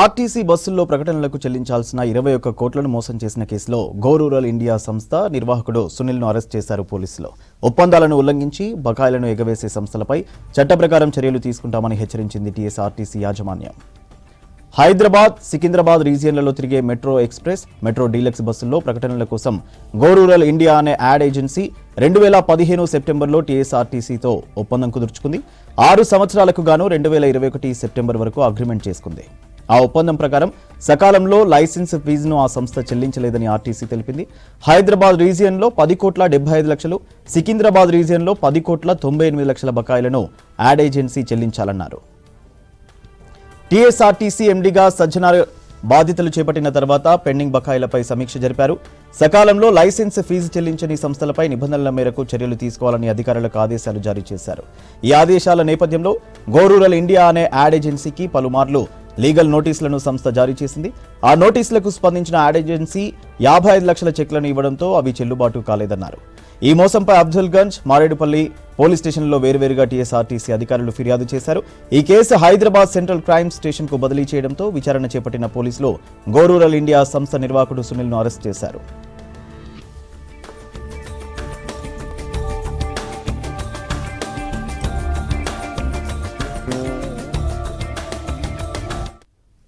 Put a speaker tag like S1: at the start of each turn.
S1: RTC బస్సుల్లో ప్రకటనలకు చెల్లించాల్సిన ఇరవై ఒక్క కోట్లను మోసం చేసిన కేసులో గో రూరల్ ఇండియా సంస్థ నిర్వాహకుడు సునీల్ను అరెస్ట్ చేశారు పోలీసులు. ఒప్పందాలను ఉల్లంఘించి బకాయిలను ఎగవేసే సంస్థలపై చట్ట ప్రకారం చర్యలు తీసుకుంటామని హెచ్చరించింది టీఎస్ఆర్టీసీ యాజమాన్యం. హైదరాబాద్ సికింద్రాబాద్ రీజియన్లలో తిరిగే మెట్రో ఎక్స్ప్రెస్ మెట్రో డీలక్స్ బస్సుల్లో ప్రకటనల కోసం గో రూరల్ ఇండియా అనే యాడ్ ఏజెన్సీ రెండు వేల పదిహేను సెప్టెంబర్లో టీఎస్ఆర్టీసీతో ఒప్పందం కుదుర్చుకుంది. ఆరు సంవత్సరాలకు గాను రెండు వేల ఇరవై ఒకటి సెప్టెంబర్ వరకు అగ్రిమెంట్ చేసుకుంది. ఆ ఒప్పందం ప్రకారం సకాలంలో లైసెన్స్ ఫీజును ఆ సంస్థ చెల్లించలేదని ఆర్టీసీ తెలిపింది. హైదరాబాద్ రీజియన్లో పది కోట్ల డెబ్బై ఐదు లక్షలు సికింద్రాబాద్ రీజియన్లో పది కోట్ల తొంభై ఎనిమిది లక్షల బకాయిలను యాడ్ ఏజెన్సీ చెల్లించాలన్నారు. టీఎస్ఆర్టీసీ ఎండీగా సజ్జనార్ బాధ్యతలు చేపట్టిన తర్వాత పెండింగ్ బకాయిలపై సమీక్ష జరిపారు. సకాలంలో లైసెన్స్ ఫీజు చెల్లించని సంస్థలపై నిబంధనల మేరకు చర్యలు తీసుకోవాలని అధికారులకు ఆదేశాలు జారీ చేశారు. ఈ ఆదేశాల నేపథ్యంలో గోరూరల్ ఇండియా అనే యాడ్ ఏజెన్సీకి పలుమార్లు లీగల్ నోటీసులను సంస్థ జారీ చేసింది. ఆ నోటీసులకు స్పందించిన యాడ్ ఏజెన్సీ యాభై ఐదు లక్షల చెక్లను ఇవ్వడంతో అవి చెల్లుబాటు కాలేదన్నారు. ఈ మోసంపై అబ్దుల్గంజ్ మారేడుపల్లి పోలీస్ స్టేషన్లో వేరువేరుగా టీఎస్ఆర్టీసీ అధికారులు ఫిర్యాదు చేశారు. ఈ కేసు హైదరాబాద్ సెంట్రల్ క్రైమ్ స్టేషన్కు బదిలీ చేయడంతో విచారణ చేపట్టిన పోలీసులు గోరూరల్ ఇండియా సంస్థ నిర్వాహకుడు సునీల్ను అరెస్ట్ చేశారు.